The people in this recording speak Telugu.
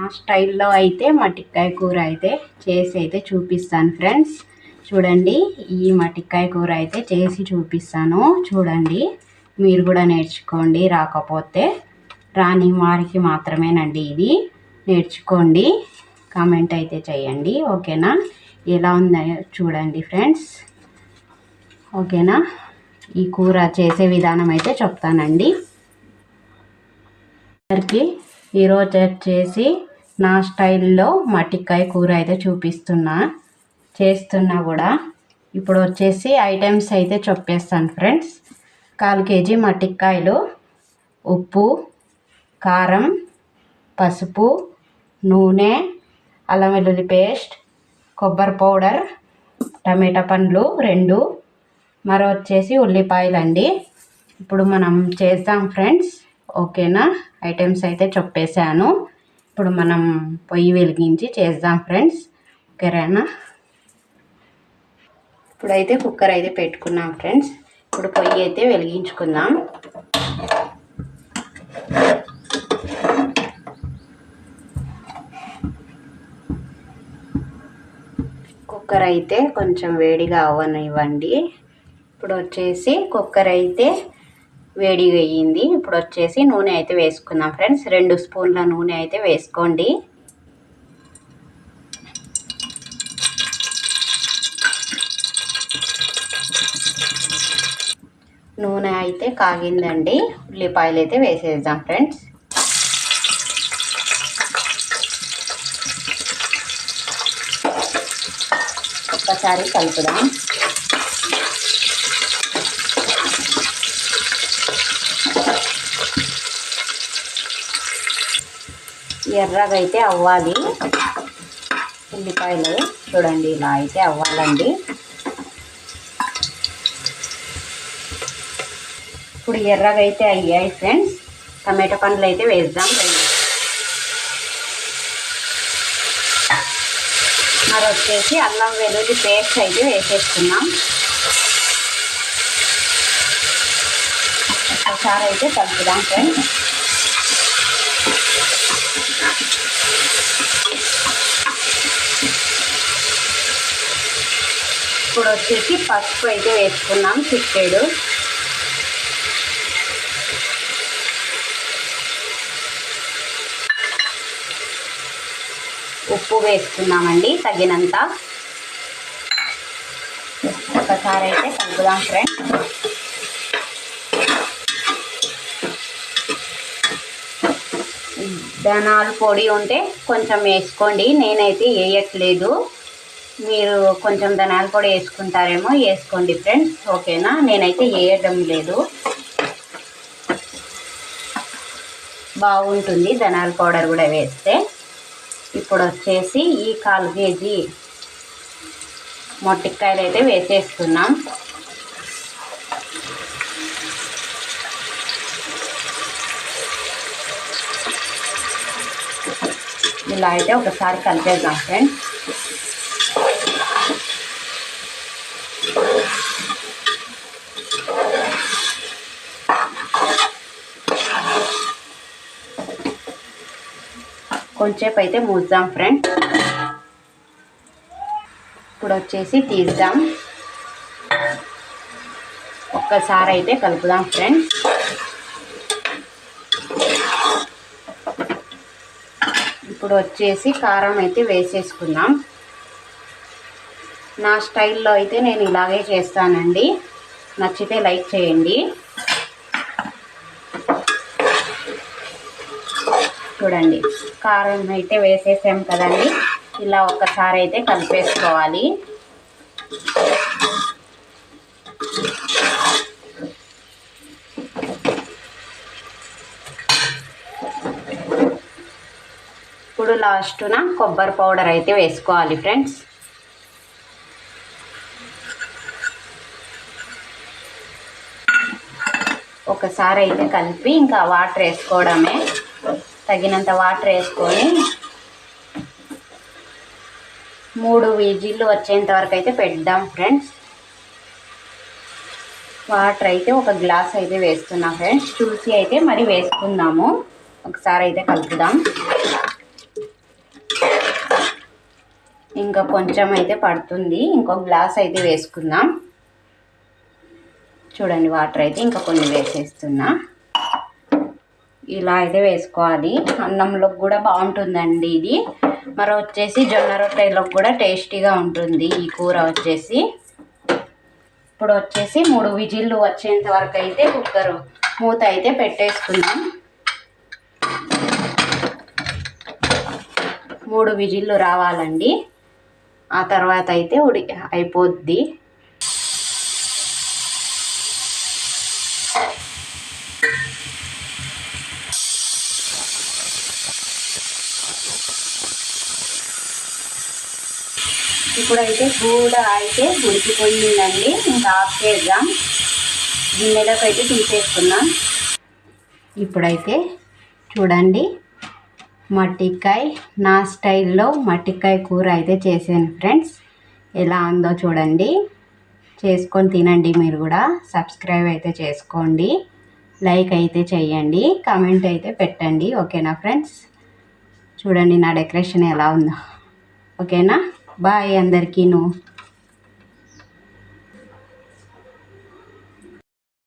నా స్టైల్లో అయితే మటిక్కాయ కూర అయితే చేసి అయితే చూపిస్తాను ఫ్రెండ్స్. చూడండి ఈ మటిక్కాయ కూర అయితే చేసి చూపిస్తాను. చూడండి మీరు కూడా నేర్చుకోండి రాకపోతే. రాని వారికి మాత్రమేనండి ఇది. నేర్చుకోండి. కామెంట్ అయితే చేయండి. ఓకేనా? ఎలా ఉందో చూడండి ఫ్రెండ్స్. ఓకేనా? ఈ కూర చేసే విధానం అయితే చెప్తానండి. అందరికీ ఈరోజు వచ్చేసి నా స్టైల్లో మట్టికాయ కూర అయితే చూపిస్తున్నా. చేస్తున్నా కూడా. ఇప్పుడు వచ్చేసి ఐటమ్స్ అయితే చెప్పేస్తాను ఫ్రెండ్స్. కాలు కేజీ మట్టికాయలు ఉప్పు కారం పసుపు నూనె అల్లం వెల్లుల్లి పేస్ట్ కొబ్బరి పౌడర్ టమాటా పండ్లు రెండు. మరో వచ్చేసి ఉల్లిపాయలు అండి ఇప్పుడు మనం చేద్దాం ఫ్రెండ్స్. ఓకేనా? ఐటమ్స్ అయితే చెప్పేశాను. ఇప్పుడు మనం పొయ్యి వెలిగించి చేద్దాం ఫ్రెండ్స్. ఓకేనా? ఇప్పుడైతే కుక్కర్ అయితే పెట్టుకున్నాం ఫ్రెండ్స్. ఇప్పుడు పొయ్యి అయితే వెలిగించుకుందాం. కుక్కర్ అయితే కొంచెం వేడిగా అవ్వనివ్వండి. ఇప్పుడు వచ్చేసి కుక్కర్ అయితే వేడిగా అయ్యింది ఇప్పుడు వచ్చేసి నూనె అయితే వేసుకుందాం ఫ్రెండ్స్. రెండు స్పూన్ల నూనె అయితే వేసుకోండి. నూనె అయితే కాగిందండి. ఉల్లిపాయలు అయితే వేసేద్దాం ఫ్రెండ్స్. ఒక్కసారి కలుపుదాం. ఎర్రగా అయితే అవ్వాలి. ఉల్లిపాయలు చూడండి ఇలా అయితే అవ్వాలండి. ఇప్పుడు ఎర్రగా అయితే అయ్యాయి ఫ్రెండ్స్. టమాటో పండ్లు అయితే వేద్దాం మరి వచ్చేసి అల్లం వెల్లుల్లి పేస్ట్ అయితే వేసేస్తున్నాం ఒకసారి అయితే కలుపుదాం ఫ్రెండ్స్. ఇప్పుడు వచ్చేసి పసుపు అయితే వేసుకున్నాం చిట్టేడు ఉప్పు వేసుకున్నామండి తగినంత. ఒకసారి అయితే కలుపుదాం ఫ్రెండ్ ధనాలు పొడి ఉంటే కొంచెం వేసుకోండి. నేనైతే వేయట్లేదు. మీరు కొంచెం ధనాలు పొడి వేసుకుంటారేమో వేసుకోండి ఫ్రెండ్స్. ఓకేనా? నేనైతే వేయడం లేదు. బాగుంటుంది ధనాల పౌడర్ కూడా వేస్తే. ఇప్పుడు వచ్చేసి ఈ కాలు కేజీ మొట్టికాయలు అయితే వేసేస్తున్నాం. ఇలా అయితే ఒకసారి కలిపేద్దాం ఫ్రెండ్స్ కొంచెంసేపు అయితే మూద్దాం ఫ్రెండ్ ఇప్పుడు వచ్చేసి తీద్దాం. ఒక్కసారి అయితే కలుపుదాం ఫ్రెండ్స్ ఇప్పుడు వచ్చేసి కారం అయితే వేసేసుకుందాం. నా స్టైల్లో అయితే నేను ఇలాగే చేస్తానండి. నచ్చితే లైక్ చేయండి. చూడండి కారం అయితే వేసేసాం కదండి. ఇలా ఒక్కసారి అయితే కలిపేసుకోవాలి. ఇప్పుడు లాస్ట్న కొబ్బరి పౌడర్ అయితే వేసుకోవాలి ఫ్రెండ్స్. ఒకసారి అయితే కలిపి ఇంకా వాటర్ వేసుకోవడమే. తగినంత వాటర్ వేసుకొని మూడు విజిల్లు వచ్చేంత వరకు అయితే పెడదాం ఫ్రెండ్స్. వాటర్ అయితే ఒక గ్లాస్ అయితే వేస్తున్నాం ఫ్రెండ్స్. చూసి అయితే మరి వేసుకుందాము. ఒకసారి అయితే కలుపుదాం. ఇంకా కొంచెం అయితే పడుతుంది. ఇంకో గ్లాస్ అయితే వేసుకుందాం. చూడండి వాటర్ అయితే ఇంకా కొన్ని వేసేస్తున్నా. ఇలా అయితే వేసుకోవాలి. అన్నంలోకి కూడా బాగుంటుందండి ఇది. మరి వచ్చేసి జొన్న రొట్టెలోకి కూడా టేస్టీగా ఉంటుంది ఈ కూర వచ్చేసి. ఇప్పుడు వచ్చేసి మూడు విజిల్లు వచ్చేంత వరకు అయితే కుక్కర్ మూత అయితే పెట్టేసుకుందాం. మూడు విజిల్లు రావాలండి. ఆ తర్వాత అయితే ఉడి అయిపోద్ది. ఇప్పుడైతే కూడా అయితే ఉడికిపోయిందండి. ఇంకా ఆఫ్ చేద్దాం గిన్నెలోకి అయితే తీసేసుకున్నాం ఇప్పుడైతే చూడండి. మట్టికాయ. నా స్టైల్లో మట్టికాయ కూర అయితే చేశాను ఫ్రెండ్స్. ఎలా ఉందో చూడండి. చేసుకొని తినండి మీరు కూడా. సబ్స్క్రైబ్ అయితే చేసుకోండి. లైక్ అయితే చేయండి. కామెంట్ అయితే పెట్టండి. ఓకేనా ఫ్రెండ్స్? చూడండి నా డెకరేషన్ ఎలా ఉందో. ఓకేనా? బాయ్ అందరికీను.